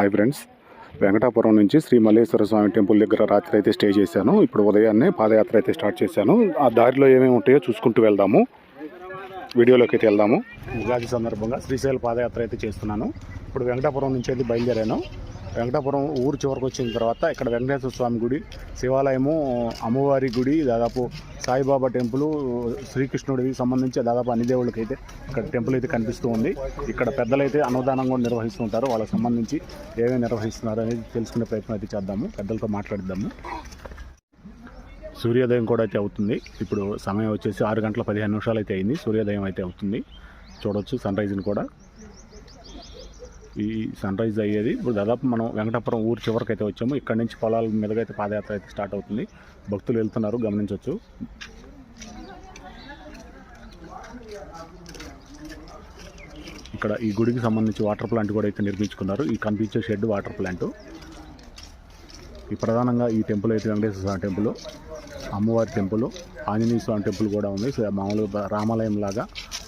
Hi friends Venkatapuram నుంచి శ్రీ మల్లేశ్వర స్వామి temple దగ్గర రాత్రి అయితే స్టే చేశాను. ఇప్పుడు ఉదయాన్నే పాదయాత్ర అయితే స్టార్ట్ చేశాను. ఆ దారిలో ఏమేమి ఉంటాయో చూసుకుంటూ వెళ్దాము. వీడియోలోకి అయితే వెళ్దాము. ఉగాది సందర్భంగా శ్రీశైల పాదయాత్ర అయితే చేస్తున్నాను. ఇప్పుడు వెంకటాపురం నుంచి అయితే బయలుదేరాను. వెంకటాపురం ఊరు చివరికి వచ్చిన తర్వాత ఇక్కడ వెంకటేశ్వర స్వామి గుడి శివాలయము అమ్మవారి గుడి దాదాపు సాయిబాబా టెంపుల్ శ్రీకృష్ణుడికి సంబంధించి దాదాపు అన్ని దేవుళ్ళకి అయితే ఇక్కడ టెంపుల్ అయితే కనిపిస్తూ ఉంది. ఇక్కడ పెద్దలైతే అయితే అన్నదానం కూడా నిర్వహిస్తుంటారు వాళ్ళకి సంబంధించి ఏమేమి నిర్వహిస్తున్నారు అనేది తెలుసుకునే ప్రయత్నం అయితే చేద్దాము. పెద్దలతో మాట్లాడిద్దాము. సూర్యోదయం కూడా అయితే అవుతుంది. ఇప్పుడు సమయం వచ్చేసి ఆరు గంటల పదిహేను నిమిషాలు అయితే అయింది. సూర్యోదయం అయితే అవుతుంది. చూడవచ్చు సన్ రైజ్ని కూడా. ఈ సన్ రైజ్ అయ్యేది. ఇప్పుడు దాదాపు మనం వెంకటాపురం ఊరు చివరికి అయితే వచ్చాము. ఇక్కడ నుంచి పొలాల మీదగా అయితే పాదయాత్ర అయితే స్టార్ట్ అవుతుంది. భక్తులు వెళ్తున్నారు గమనించవచ్చు. ఇక్కడ ఈ గుడికి సంబంధించి వాటర్ ప్లాంట్ కూడా అయితే నిర్మించుకున్నారు. ఈ కనిపించే షెడ్ వాటర్ ప్లాంట్. ఈ ప్రధానంగా ఈ టెంపుల్ అయితే వెంకటేశ్వర స్వామి టెంపుల్ అమ్మవారి టెంపుల్ ఆంజనేయ స్వామి టెంపుల్ కూడా ఉంది. మామూలుగా రామాలయం లాగా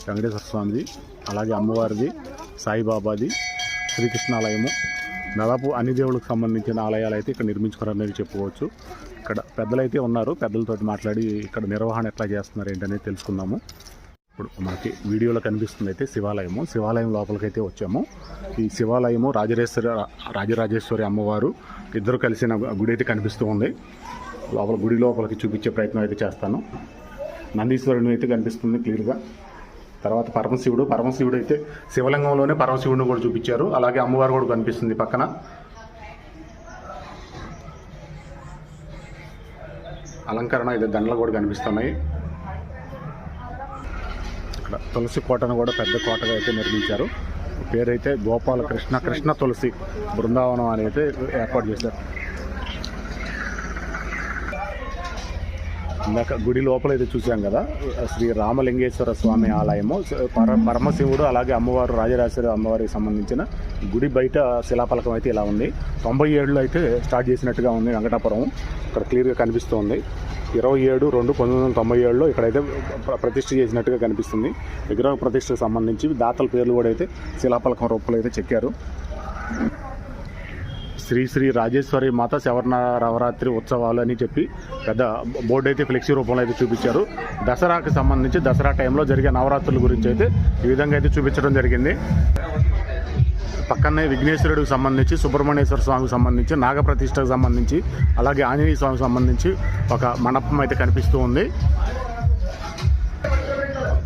వెంకటేశ్వర స్వామిది అలాగే అమ్మవారిది సాయిబాబాది శ్రీకృష్ణ ఆలయము దాదాపు అన్ని దేవుళ్ళకి సంబంధించిన ఆలయాలు అయితే ఇక్కడ నిర్మించుకున్నారనేది చెప్పుకోవచ్చు. ఇక్కడ పెద్దలైతే ఉన్నారు. పెద్దలతో మాట్లాడి ఇక్కడ నిర్వహణ ఎట్లా చేస్తున్నారు ఏంటనేది తెలుసుకుందాము. ఇప్పుడు మనకి వీడియోలో కనిపిస్తుంది అయితే శివాలయము. శివాలయం లోపలికైతే వచ్చాము. ఈ శివాలయము రాజరేశ్వరి రాజరాజేశ్వరి అమ్మవారు ఇద్దరు కలిసిన గుడి అయితే కనిపిస్తూ ఉంది. లోపల గుడి లోపలికి చూపించే ప్రయత్నం అయితే చేస్తాను. నందీశ్వరుని అయితే కనిపిస్తుంది క్లియర్గా. తర్వాత పరమశివుడు పరమశివుడు అయితే శివలింగంలోనే పరమశివుడిని కూడా చూపించారు. అలాగే అమ్మవారు కూడా కనిపిస్తుంది పక్కన. అలంకరణ ఇది దండలు కూడా కనిపిస్తున్నాయి. ఇక్కడ తులసి కోటను కూడా పెద్ద కోటగా అయితే నిర్మించారు. పేరైతే గోపాలకృష్ణ కృష్ణ తులసి బృందావనం అని అయితే ఏర్పాటు చేశారు. ఇందాక గుడి లోపల అయితే చూసాం కదా శ్రీ రామలింగేశ్వర స్వామి ఆలయము. పర పరమశివుడు అలాగే అమ్మవారు రాజరాజేశ్వరి అమ్మవారికి సంబంధించిన గుడి బయట శిలాఫలకం అయితే ఇలా ఉంది. తొంభై ఏడులో అయితే స్టార్ట్ చేసినట్టుగా ఉంది వెంకటాపురం. ఇక్కడ క్లియర్గా కనిపిస్తోంది. ఇరవై ఏడు రెండు పంతొమ్మిది వందల తొంభై ఏడులో ఇక్కడైతే ప్ర- ప్రతిష్ఠ చేసినట్టుగా కనిపిస్తుంది. విగ్రహ ప్రతిష్టకు సంబంధించి దాతల పేర్లు కూడా అయితే శిలాఫలకం రూపంలో అయితే చెక్కారు. శ్రీ శ్రీ రాజేశ్వరి మాత శవర్ణ నవరాత్రి ఉత్సవాలు అని చెప్పి పెద్ద బోర్డు అయితే ఫ్లెక్సీ రూపంలో అయితే చూపించారు. దసరాకి సంబంధించి దసరా టైంలో జరిగే నవరాత్రుల గురించి అయితే ఈ విధంగా అయితే చూపించడం జరిగింది. పక్కనే విఘ్నేశ్వరుడికి సంబంధించి సుబ్రహ్మణ్యేశ్వర స్వామికి సంబంధించి నాగప్రతిష్టకు సంబంధించి అలాగే ఆంజనేయ స్వామికి సంబంధించి ఒక మండపం అయితే కనిపిస్తూ ఉంది.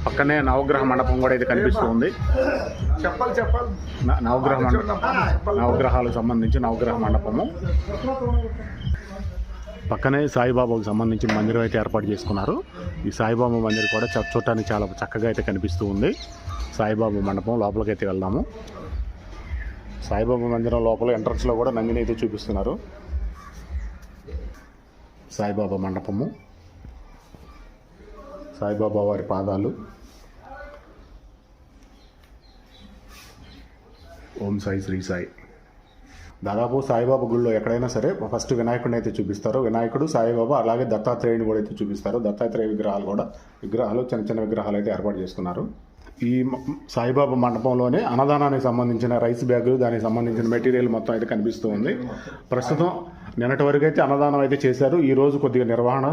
పక్కనే నవగ్రహ మండపం కూడా అయితే కనిపిస్తూ ఉంది చెప్పాలి. చెప్పాలి నవగ్రహ మండపం. నవగ్రహాలకు సంబంధించి నవగ్రహ మండపము. పక్కనే సాయిబాబాకు సంబంధించిన మందిరం అయితే ఏర్పాటు చేసుకున్నారు. ఈ సాయిబాబా మందిరం కూడా చూడటానికి చాలా చక్కగా అయితే కనిపిస్తూ ఉంది. సాయిబాబా మండపం లోపలికి అయితే వెళ్దాము. సాయిబాబా మందిరం లోపల ఎంట్రన్స్లో కూడా నందిని అయితే చూపిస్తున్నారు. సాయిబాబా మండపము. సాయిబాబా వారి పాదాలు. ఓం సాయి శ్రీ సాయి. దాదాపు సాయిబాబా గుళ్ళో ఎక్కడైనా సరే ఫస్ట్ వినాయకుడిని అయితే చూపిస్తారు. వినాయకుడు సాయిబాబా అలాగే దత్తాత్రేయుని కూడా అయితే చూపిస్తారు. దత్తాత్రేయ విగ్రహాలు కూడా విగ్రహాలు చిన్న చిన్న విగ్రహాలు అయితే ఏర్పాటు చేసుకున్నారు. ఈ సాయిబాబా మండపంలోనే అన్నదానానికి సంబంధించిన రైస్ బ్యాగులు దానికి సంబంధించిన మెటీరియల్ మొత్తం అయితే కనిపిస్తూ ఉంది. ప్రస్తుతం నిన్నటి వరకు అయితే అన్నదానం అయితే చేశారు. ఈ రోజు కొద్దిగా నిర్వహణ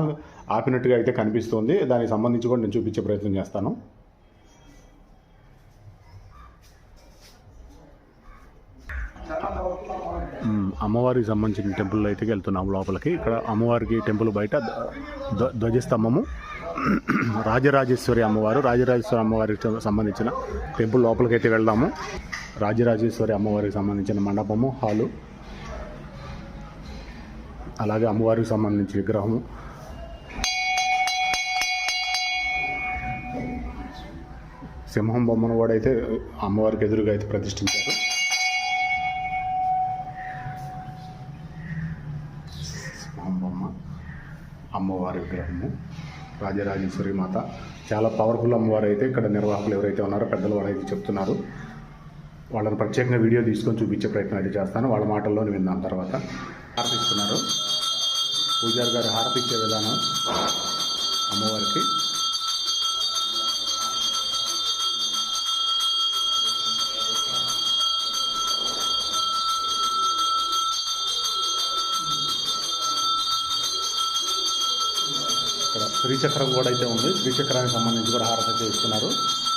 ఆపినట్టుగా అయితే కనిపిస్తుంది దానికి సంబంధించి కూడా నేను చూపించే ప్రయత్నం చేస్తాను. అమ్మవారికి సంబంధించిన టెంపుల్ అయితే వెళ్తున్నాము లోపలికి. ఇక్కడ అమ్మవారికి టెంపుల్ బయట ధ్వజస్తంభము. రాజరాజేశ్వరి అమ్మవారు రాజరాజేశ్వరి అమ్మవారికి సంబంధించిన టెంపుల్ లోపలికి అయితే వెళ్దాము. రాజరాజేశ్వరి అమ్మవారికి సంబంధించిన మండపము హాలు. అలాగే అమ్మవారికి సంబంధించిన విగ్రహము. సింహం బొమ్మను కూడా అయితే అమ్మవారికి ఎదురుగా అయితే ప్రతిష్ఠించారు. సింహం అమ్మవారి విగ్రహము రాజరాజేశ్వరి మాత. చాలా పవర్ఫుల్ అమ్మవారు అయితే ఇక్కడ నిర్వాహకులు ఎవరైతే ఉన్నారో పెద్దలు వాళ్ళైతే చెప్తున్నారు. వాళ్ళని ప్రత్యేకంగా వీడియో తీసుకొని చూపించే ప్రయత్నం అయితే చేస్తాను. వాళ్ళ మాటల్లోనే విందాం తర్వాత. హారతిస్తున్నారు. పూజారి గారు హారతి ఇచ్చే విధానం అమ్మవారికి. శ్రీచక్రం కూడా అయితే ఉంది. శ్రీచక్రానికి సంబంధించి కూడా హారతి చేస్తున్నారు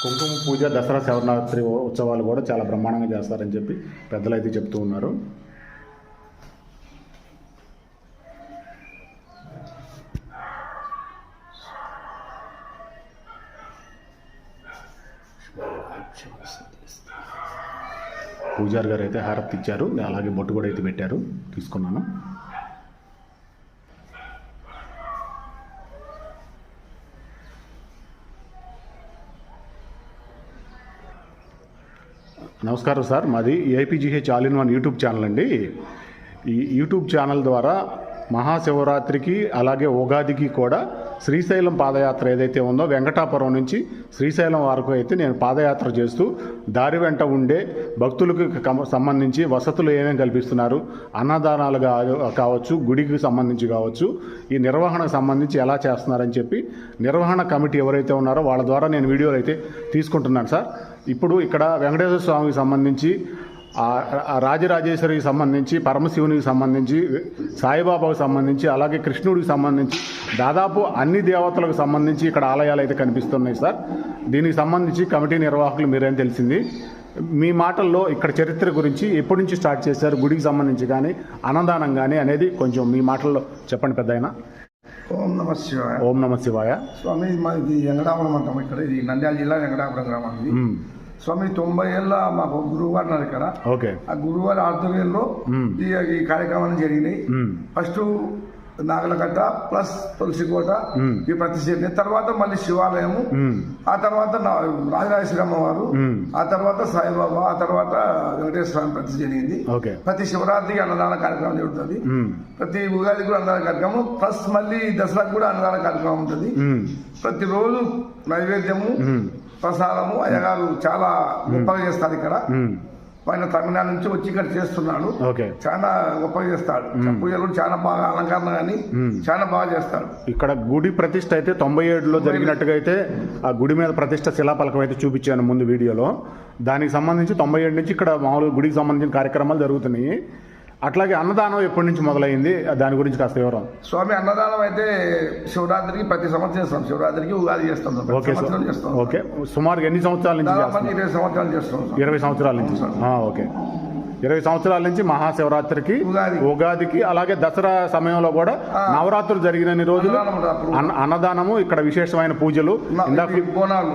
కుంకుమ పూజ దసరా శివరాత్రి ఉత్సవాలు కూడా చాలా బ్రహ్మాండంగా చేస్తారని చెప్పి పెద్దలు అయితే చెప్తూ ఉన్నారు. పూజారి గారు అయితే హారతి ఇచ్చారు. అలాగే బొట్టు కూడా అయితే పెట్టారు. తీసుకున్నాను. నమస్కారం సార్. మాది APGH all in one YouTube channel అండి. ఈ యూట్యూబ్ ఛానల్ ద్వారా మహాశివరాత్రికి అలాగే ఉగాదికి కూడా శ్రీశైలం పాదయాత్ర ఏదైతే ఉందో వెంకటాపురం నుంచి శ్రీశైలం వరకు అయితే నేను పాదయాత్ర చేస్తూ దారి వెంట ఉండే భక్తులకు సంబంధించి వసతులు ఏమేమి కల్పిస్తున్నారు అన్నదానాలు కా- కావచ్చు గుడికి సంబంధించి కావచ్చు ఈ నిర్వహణకు సంబంధించి ఎలా చేస్తున్నారని చెప్పి నిర్వహణ కమిటీ ఎవరైతే ఉన్నారో వాళ్ళ ద్వారా నేను వీడియోలు అయితే తీసుకుంటున్నాను సార్. ఇప్పుడు ఇక్కడ వెంకటేశ్వర స్వామికి సంబంధించి రాజరాజేశ్వరికి సంబంధించి పరమశివునికి సంబంధించి సాయిబాబాకు సంబంధించి అలాగే కృష్ణుడికి సంబంధించి దాదాపు అన్ని దేవతలకు సంబంధించి ఇక్కడ ఆలయాలు అయితే కనిపిస్తున్నాయి సార్. దీనికి సంబంధించి కమిటీ నిర్వాహకులు మీరేం తెలిసింది. మీ మాటల్లో ఇక్కడ చరిత్ర గురించి ఎప్పటి నుంచి స్టార్ట్ చేశారు గుడికి సంబంధించి కానీ అన్నదానం కానీ అనేది కొంచెం మీ మాటల్లో చెప్పండి పెద్ద ఓం నమ శివాయ. ఓం నమ శివాయ. స్వామి మాది వెంకటాపురం అంటాం ఇక్కడ ఇది నంద్యాల జిల్లా వెంకటాపురం గ్రామం. స్వామి తొంభై ఏళ్ళ మాకు గురువు గారు ఉన్నారు ఇక్కడ ఓకే ఆ గురువు గారి ఆధ్వర్యంలో. ఈ ఈ కార్యక్రమాలు జరిగినాయి. ఫస్ట్ నాగలకట్ట ప్లస్ తులసికోట మ్మ్. ఈ ప్రతిష్ఠ తర్వాత మళ్ళీ శివాలయము. ఆ తర్వాత రాజరాజేశ్వరమ్మ వారు. ఆ తర్వాత సాయిబాబా ఆ తర్వాత వెంకటేశ్వర స్వామి ప్రతిష్ఠ జరిగింది ప్రతి శివరాత్రికి అన్నదాన కార్యక్రమం జరుగుతుంది. ప్రతి ఉగాది కూడా అన్నదాన కార్యక్రమం ప్లస్ మళ్ళీ దసరాకు కూడా అన్నదాన కార్యక్రమం ఉంటుంది. ప్రతిరోజు నైవేద్యము. ప్రసాదము అయ్యగారు చాలా గొప్పగా చేస్తారు ఇక్కడ. ఆయన తమిళనాడు నుంచి వచ్చి ఇక్కడ చేస్తున్నాడు. చాలా గొప్పగా చేస్తాడు. పూజలు చాలా బాగా అలంకరణ కానీ చాలా బాగా చేస్తాడు. ఇక్కడ గుడి ప్రతిష్ట అయితే తొంభై ఏడులో జరిగినట్టుగా అయితే ఆ గుడి మీద ప్రతిష్ట శిలాపలకం అయితే చూపించాను ముందు వీడియోలో. దానికి సంబంధించి తొంభై ఏడు నుంచి ఇక్కడ మామూలుగా గుడికి సంబంధించిన కార్యక్రమాలు జరుగుతున్నాయి. అట్లాగే అన్నదానం ఎప్పటి నుంచి మొదలైంది? దాని గురించి కాస్త వివరం. స్వామి అన్నదానం అయితే శివరాత్రికి ప్రతి సంవత్సరం చేస్తాం. శివరాత్రికి ఉగాది చేస్తాం. ఓకే చేస్తాం. ఓకే. సుమారు ఎన్ని సంవత్సరాల నుంచి ఇరవై సంవత్సరాలు చేస్తాం. ఇరవై సంవత్సరాల నుంచి. ఓకే. ఇరవై సంవత్సరాల నుంచి మహాశివరాత్రికి ఉగాది. ఉగాదికి అలాగే దసరా సమయంలో కూడా నవరాత్రులు జరిగిన రోజులు. అన్నదానము ఇక్కడ విశేషమైన పూజలు బోనాలు.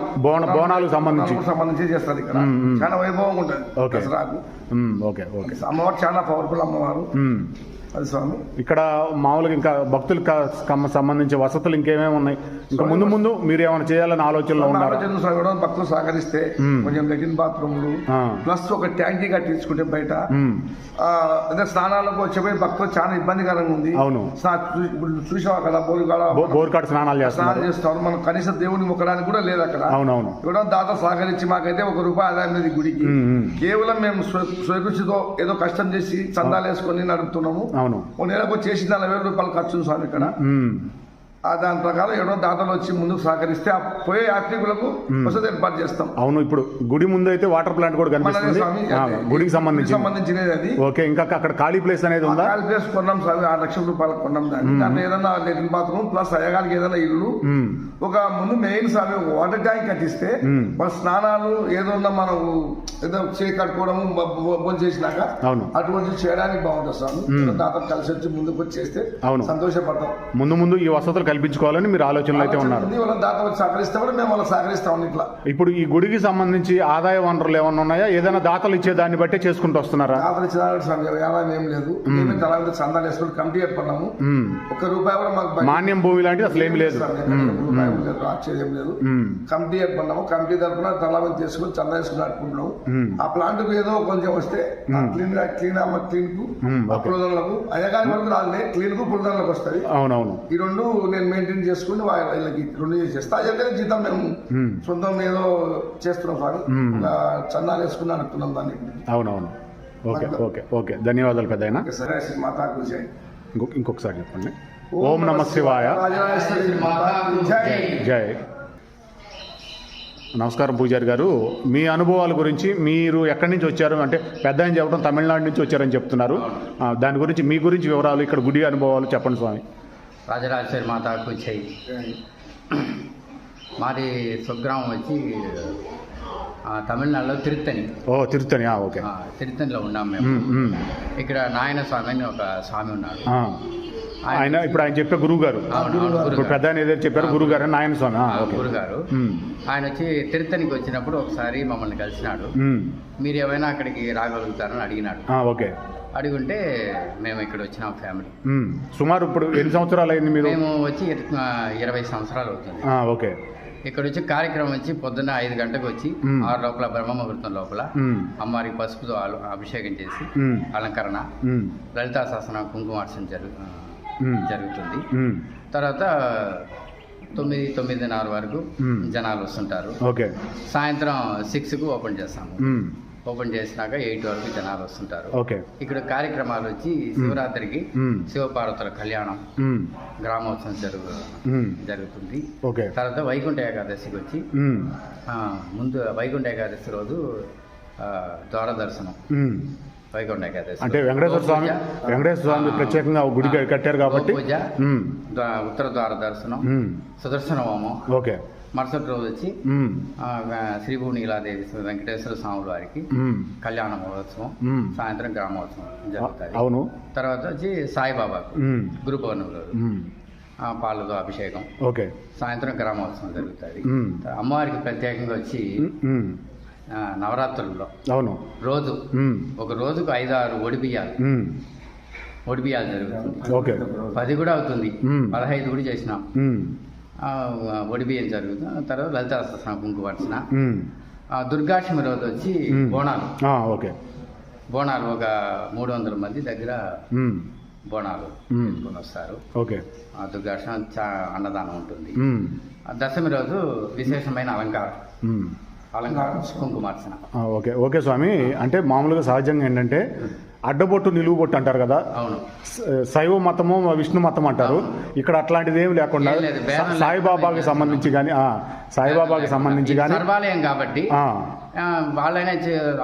సంబంధించి. బోనాలకు సంబంధించి చేస్తారు ఇక్కడ. చాలా వైభవంగా ఉంటుంది ఓకే. దసరాకు. Hmm, okay okay. అమ్మవారు చాలా పవర్ఫుల్ అమ్మవారు. మ్మ్. అది స్వామి. ఇక్కడ మామూలుగా ఇంకా భక్తులకు సంబంధించి వసతులు ఇంకేమేమి ఉన్నాయి? ఇంకా ముందు ముందు మీరు ఏమైనా చేయాలని ఆలోచనలో ఉన్నారా? సాగడం భక్తులు సహకరిస్తే కొంచెం లెటిన్ బాత్రూమ్లు. ప్లస్ ఒక ట్యాంకీ కట్టించుకుంటే బయట. అదే స్నానాలకు వచ్చేపోయి భక్తులు చాలా ఇబ్బందికరంగా ఉంది. అవును. చూసావా కదా బోరుగాడ బో- బోర్కాడు స్నానాలు చేస్తున్నారు. స్నానం చేస్తారు. మనం కనీసం దేవుడిని మొక్కడానికి కూడా లేదు అక్కడ. అవునవును. ఇవ్వడం దాత సహకరించి మాకైతే ఒక రూపాయి ఆదాయం లేదు గుడికి. కేవలం మేము స్వ- స్వకృషితో ఏదో కష్టం చేసి చందాలు వేసుకొని నడుపుతున్నాము. అవును. ఒక నెలకు చేసి నలభై వేల రూపాయలు ఖర్చు ఉంది స్వామి ఇక్కడ. దాని ప్రకారం ఎవరో దాతలు వచ్చి ముందుకు సహకరిస్తే ఆ పోయే యాత్రికులకు వసతి ఏర్పాటు చేస్తాం. అవును ఇప్పుడు గుడి ముందు అయితే వాటర్ ప్లాంట్ కూడా కనిపిస్తుంది. గుడికి సంబంధించి సంబంధించినది అది. ఓకే ఇంకా అక్కడ ఖాళీ ప్లేస్ అనేది ఉందా? కాల్ ప్లేస్ కొన్నాం స్వామి ఆరు లక్షల రూపాయలు కొన్నాం దాన్ని. దాంట్లో ఏదైనా బాత్రూమ్ ప్లస్ అయ్యగారికి ఏదైనా ఇల్లు. ఒక ముందు మెయిన్ స్వామి ఒక వాటర్ ట్యాంక్ కట్టిస్తే. మన స్నానాలు ఏదో ఉన్నా మనం ఏదో చేయి కట్టుకోవడము భోజనం చేసినాక అవును. అటువంటి చేయడానికి బాగుంటుంది స్వామి. దాతలు కలిసి వచ్చి ముందుకు వచ్చి చేస్తే అవును. సంతోషపడతాం. ముందు ముందు ఈ వసతులు కల్పించుకోవాలని మీరు ఆలోచనలు అయితే ఉన్నారు. సహకరిస్తే కూడా మేము వాళ్ళకి సహకరిస్తాం ఇట్లా ఇప్పుడు ఈ గుడికి సంబంధించి ఆదాయ వనరులు ఏమైనా ఉన్నాయా? ఏదైనా దాతలు ఇచ్చే దాన్ని బట్టే చేసుకుంటూ వస్తున్నారా? దాతలు స్వామి వ్యాపారం ఏం లేదు. మేమే. చందాలు వేసుకొని కమిటీ ఏర్పడినాము. ఒక్క రూపాయి కూడా మాకు మాన్యం భూమి లాంటిది అసలు ఏమి లేదు. ఆశ్చర్యం లేదు. కమిటీ ఏర్పడినాము కమిటీ తరఫున తలాభం తీసుకుని చందా వేసుకుని ఆడుకుంటున్నాము. ఆ ప్లాంట్కు ఏదో కొంచెం వస్తే క్లీన్గా క్లీన్ అమ్మ క్లీన్కు పులదలకు అయ్యగారి వరకు రాలే క్లీన్కు పులదలకు వస్తుంది. అవునవును. ఈ రెండు నేను మెయింటైన్ చేసుకుని వీళ్ళకి రెండు చేసేస్తా. అదే జీతం మేము. సొంతం ఏదో చేస్తున్నాం సార్. చందాలు వేసుకుని అనుకున్నాం దాన్ని. అవునవును. Okay okay okay. ధన్యవాదాలు పెద్ద సరే ఇంకొకసారి చెప్పండి. ఓం నమ శివాయ. జై. నమస్కారం పూజారి గారు. మీ అనుభవాల గురించి మీరు ఎక్కడి నుంచి వచ్చారు? అంటే పెద్ద ఆయన చెప్పడం తమిళనాడు నుంచి వచ్చారని చెప్తున్నారు. దాని గురించి మీ గురించి వివరాలు ఇక్కడ గుడి అనుభవాలు చెప్పండి స్వామి. రాజరాజేశ్వరి మాతాకు చెయ్యి మాది స్వగ్రామం వచ్చి తమిళనాడులో తిరుత్తని ఓ తిరుత్తని ఆ, ఓకే. తిరుత్తనిలో ఉన్నాం మేము. ఇక్కడ నాయన స్వామి అని ఒక స్వామి ఉన్నాడు. ఆయన ఇప్పుడు ఆయన చెప్పే గురువు గారు ఇప్పుడు. పెద్ద ఏదైతే చెప్పారు గురువు గారు నాయన స్వామి ఓకే. గురుగారు ఆయన వచ్చి తిరుత్తనికి వచ్చినప్పుడు ఒకసారి మమ్మల్ని కలిసినాడు. మీరు ఏమైనా అక్కడికి రాగలుగుతారని అడిగినాడు. ఆ, ఓకే అడిగుంటే మేము ఇక్కడ వచ్చినాం ఫ్యామిలీ. సుమారు ఇప్పుడు ఎన్ని సంవత్సరాలు అయింది మీరు? మేము వచ్చి ఆ, ఇరవై సంవత్సరాలు అవుతుంది. ఆ, ఓకే. ఇక్కడ వచ్చి కార్యక్రమం వచ్చి పొద్దున్న ఐదు గంటలకు వచ్చి మ్మ్. ఆరు లోపల బ్రహ్మ ముహూర్తం లోపల అమ్మవారికి పసుపుతో అభిషేకం చేసి అలంకరణ లలితా శాసన కుంకుమార్చన జరుగు మ్మ్. జరుగుతుంది. తర్వాత తొమ్మిది తొమ్మిదిన్నర వరకు మ్మ్. జనాలు వస్తుంటారు. ఓకే. సాయంత్రం సిక్స్కు ఓపెన్ చేస్తాము. ఓపెన్ చేసినాక ఎయిట్ వరకు జనాలు వస్తుంటారు. ఓకే. ఇక్కడ కార్యక్రమాలు వచ్చి శివరాత్రికి శివపార్వతుల కళ్యాణం గ్రామోత్సవం జరుగు. జరుగుతుంది. ఓకే. తర్వాత వైకుంఠ ఏకాదశికి వచ్చి ముందు వైకుంఠ ఏకాదశి రోజు ఆ, ద్వార దర్శనం. ఉమ్. వైకుంఠ ఏకాదశి అంటే వెంకటేశ్వర స్వామి వెంకటేశ్వర స్వామి ప్రత్యేకంగా గుడి కట్టారు కాబట్టి. ఉత్తర ద్వార దర్శనం. సుదర్శన హోమం. ఓకే. మరుసటి రోజు వచ్చి శ్రీభువని ఇలాదేవి వెంకటేశ్వర స్వామి వారికి కళ్యాణ మహోత్సవం. సాయంత్రం గ్రామోత్సవం జరుగుతుంది. అవును. తర్వాత వచ్చి సాయిబాబాకు ఉమ్, గురు పౌర్ణమి రోజు. పాలతో అభిషేకం. ఓకే. సాయంత్రం గ్రామోత్సవం జరుగుతుంది. అమ్మవారికి ప్రత్యేకంగా వచ్చి నవరాత్రుల్లో. అవును. రోజు. ఒక రోజుకు ఐదు ఆరు ఒడిబియ్యాలు ఉమ్, ఒడిబియ్యాలు జరుగుతుంది. ఓకే. పది కూడా అవుతుంది. పదహైదు కూడా చేసినాం. ఒడిబియ్యం జరుగుతుంది. తర్వాత లలితా సహస్రం కుంకుమర్చన దుర్గాష్టమి రోజు వచ్చి. బోనాలు. ఓకే. బోనాలు ఒక మూడు వందల మంది దగ్గర బోనాలు. తీసుకొని వస్తారు. ఓకే. ఆ దుర్గాష్టమి చా అన్నదానం ఉంటుంది. దశమి రోజు విశేషమైన అలంకారం. అలంకారం కుంకుమార్చన. ఆ, ఓకే. ఓకే స్వామి. అంటే మామూలుగా సహజంగా ఏంటంటే అడ్డబొట్టు నిలువు బొట్టు అంటారు కదా? శైవ మతము విష్ణు మతం అంటారు. ఇక్కడ అట్లాంటిది ఏమి లేకుండా సాయిబాబాకి సంబంధించి కానీ సాయిబాబాకి సంబంధించి కానీ సర్వాలయం కాబట్టి వాళ్ళైనా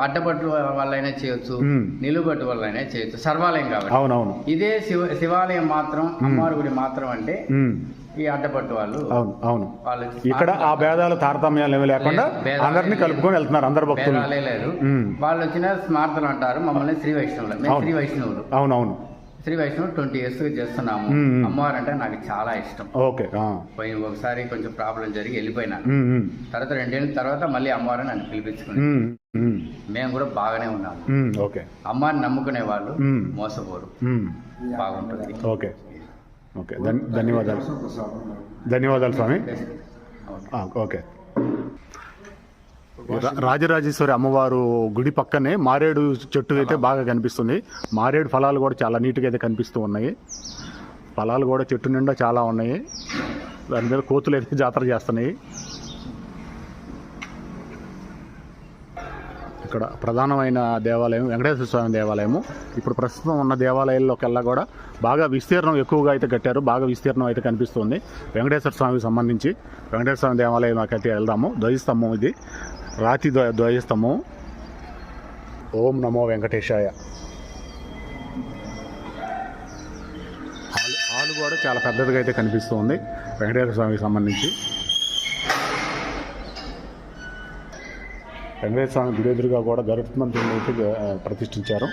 అడ్డపట్టు వాళ్ళైనా చేయొచ్చు. నిలుబట్టు వాళ్ళైనా చేయొచ్చు. సర్వాలయం కాబట్టి. అవునవును. ఇదే శివ శివాలయం మాత్రం అమ్మవారి గుడి మాత్రం అంటే ఈ వాళ్ళు. అవును అవును. వాళ్ళు ఇక్కడ ఆ భేదాలు తారతమ్యాలు ఏమి లేకుండా అందరినీ. కలుపుకొని వెళ్తున్నారు అందరు భక్తులు. భేదాలే మ్మ్. వాళ్ళు వచ్చిన స్మార్తలు అంటారు మమ్మల్ని శ్రీ వైష్ణవులు. మేము. శ్రీ వైష్ణవులు. అవునవును శ్రీ వైష్ణవులు ట్వంటీ ఇయర్స్ చేస్తున్నాము. మ్మ్. అమ్మవారు అంటే నాకు చాలా ఇష్టం. ఓకే. పోయిన ఒకసారి కొంచెం ప్రాబ్లం జరిగి వెళ్ళిపోయినా. తర్వాత రెండేళ్ళ తర్వాత మళ్ళీ అమ్మవారు నన్ను పిలిపించుకుని మేము కూడా బాగానే ఉన్నాము. ఓకే. అమ్మవారిని నమ్ముకునే వాళ్ళు. మోసపోరు. బాగుంటుంది. ఓకే. ఓకే. ధన్- ధన్యవాదాలు. ధన్యవాదాలు స్వామి. ఆ, ఓకే. రాజరాజేశ్వరి అమ్మవారు గుడి పక్కనే మారేడు చెట్టు అయితే బాగా కనిపిస్తుంది. మారేడు ఫలాలు కూడా చాలా నీట్గా అయితే కనిపిస్తూ ఉన్నాయి. ఫలాలు కూడా చెట్టు నిండా చాలా ఉన్నాయి. దాని మీద కోతులు అయితే జాతర చేస్తున్నాయి. ఇక్కడ ప్రధానమైన దేవాలయం వెంకటేశ్వర స్వామి దేవాలయము. ఇప్పుడు ప్రస్తుతం ఉన్న దేవాలయాల్లోకెల్లా కూడా బాగా విస్తీర్ణం ఎక్కువగా అయితే కట్టారు. బాగా విస్తీర్ణం అయితే కనిపిస్తుంది. వెంకటేశ్వర స్వామికి సంబంధించి వెంకటేశ్వర స్వామి దేవాలయం అయితే వెళ్దాము. ధ్వజస్తంభం ఇది. రాతి ధ్వజస్తంభం. ఓం నమో వెంకటేశాయ. హాల్ హాల్ కూడా చాలా పెద్దదిగా అయితే కనిపిస్తుంది. వెంకటేశ్వర స్వామికి సంబంధించి. వెంకటేశ్వర స్వామి గుడి ఎదురుగా కూడా గరుత్మంతుని అయితే ప్రతిష్ఠించారు.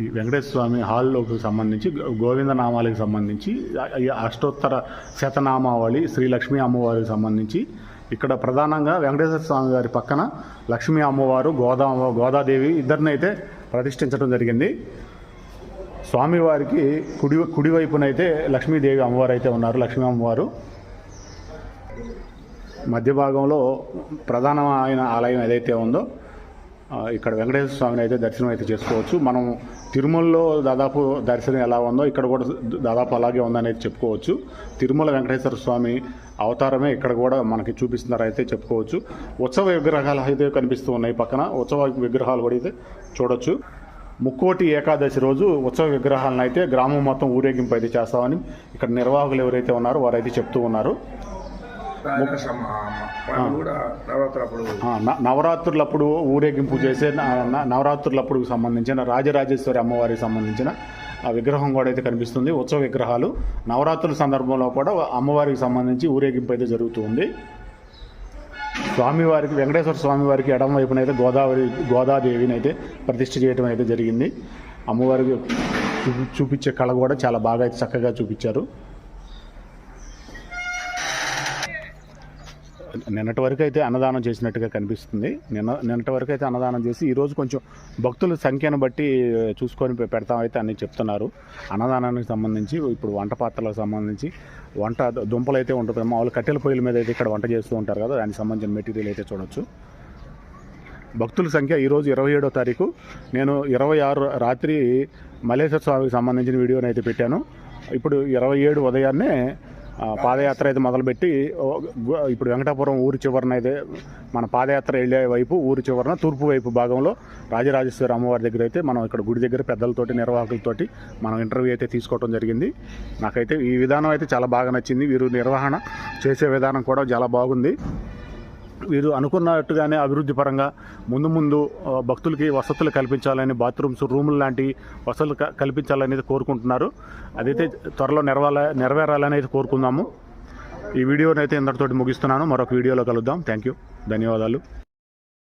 ఈ వెంకటేశ్వర స్వామి హాల్లోకి సంబంధించి గోవింద నామాలకు సంబంధించి అష్టోత్తర శతనామావళి శ్రీ లక్ష్మీ అమ్మవారికి సంబంధించి ఇక్కడ ప్రధానంగా వెంకటేశ్వర స్వామి గారి పక్కన లక్ష్మీ అమ్మవారు గోదా గోదాదేవి ఇద్దరినైతే ప్రతిష్ఠించడం జరిగింది. స్వామివారికి కుడి కుడివైపునైతే లక్ష్మీదేవి అమ్మవారు అయితే ఉన్నారు లక్ష్మీ అమ్మవారు. మధ్య భాగంలో ప్రధానమైన ఆలయం ఏదైతే ఉందో ఇక్కడ వెంకటేశ్వర స్వామిని అయితే దర్శనం అయితే చేసుకోవచ్చు. మనం తిరుమలలో దాదాపు దర్శనం ఎలా ఉందో ఇక్కడ కూడా దాదాపు అలాగే ఉందనేది చెప్పుకోవచ్చు. తిరుమల వెంకటేశ్వర స్వామి అవతారమే ఇక్కడ కూడా మనకి చూపిస్తున్నారు అయితే చెప్పుకోవచ్చు. ఉత్సవ విగ్రహాలు అయితే కనిపిస్తూ ఉన్నాయి పక్కన. ఉత్సవ విగ్రహాలు కూడా అయితే చూడొచ్చు. ముక్కోటి ఏకాదశి రోజు ఉత్సవ విగ్రహాలను అయితే గ్రామం మొత్తం ఊరేగింపు అయితే చేస్తామని ఇక్కడ నిర్వాహకులు ఎవరైతే ఉన్నారో వారైతే చెప్తూ ఉన్నారు. నవరాత్రులప్పుడు ఊరేగింపు చేసే నవరాత్రులప్పుడు సంబంధించిన రాజరాజేశ్వరి అమ్మవారికి సంబంధించిన ఆ విగ్రహం కూడా అయితే కనిపిస్తుంది. ఉత్సవ విగ్రహాలు నవరాత్రుల సందర్భంలో కూడా అమ్మవారికి సంబంధించి ఊరేగింపు అయితే జరుగుతుంది స్వామివారికి వెంకటేశ్వర స్వామివారికి ఎడమ వైపున అయితే గోదావరి గోదాదేవిని అయితే ప్రతిష్ఠ చేయడం అయితే జరిగింది. అమ్మవారికి చూపించే కళ కూడా చాలా బాగా అయితే చక్కగా చూపించారు. నిన్నటి వరకు అయితే అన్నదానం చేసినట్టుగా కనిపిస్తుంది. నిన్న నిన్నటి వరకు అయితే అన్నదానం చేసి ఈరోజు కొంచెం భక్తుల సంఖ్యను బట్టి చూసుకొని పెడతామైతే అని చెప్తున్నారు. అన్నదానానికి సంబంధించి ఇప్పుడు వంట పాత్రలకు సంబంధించి వంట దుంపలు అయితే ఉంటుంది మామూలు కట్టెల పొయ్యిల మీద అయితే ఇక్కడ వంట చేస్తూ ఉంటారు కదా దానికి సంబంధించిన మెటీరియల్ అయితే చూడొచ్చు. భక్తుల సంఖ్య ఈరోజు ఇరవై ఏడో తారీఖు. నేను ఇరవై ఆరు రాత్రి మలేశ్వర స్వామికి సంబంధించిన వీడియోని అయితే పెట్టాను. ఇప్పుడు ఇరవై ఏడు ఉదయాన్నే పాదయాత్ర అయితే మొదలుపెట్టి ఇప్పుడు వెంకటాపురం ఊరి చివరన అయితే మన పాదయాత్ర వెళ్ళే వైపు ఊరి చివరన తూర్పు వైపు భాగంలో రాజరాజేశ్వరి అమ్మవారి దగ్గర అయితే మనం ఇక్కడ గుడి దగ్గర పెద్దలతోటి నిర్వాహకులతోటి మనం ఇంటర్వ్యూ అయితే తీసుకోవడం జరిగింది. నాకైతే ఈ విధానం అయితే చాలా బాగా నచ్చింది. వీరు నిర్వహణ చేసే విధానం కూడా చాలా బాగుంది. వీరు అనుకున్నట్టుగానే అభివృద్ధి పరంగా ముందు ముందు భక్తులకి వసతులు కల్పించాలని బాత్రూమ్స్ రూములు లాంటి వసతులు క- కల్పించాలని కోరుకుంటున్నారు. అదైతే త్వరలో నెరవాల నెరవేరాలని అయితే కోరుకుందాము. ఈ వీడియోనైతే ఇంతటితోటి ముగిస్తున్నాను. మరొక వీడియోలో కలుద్దాం. Thank you. ధన్యవాదాలు.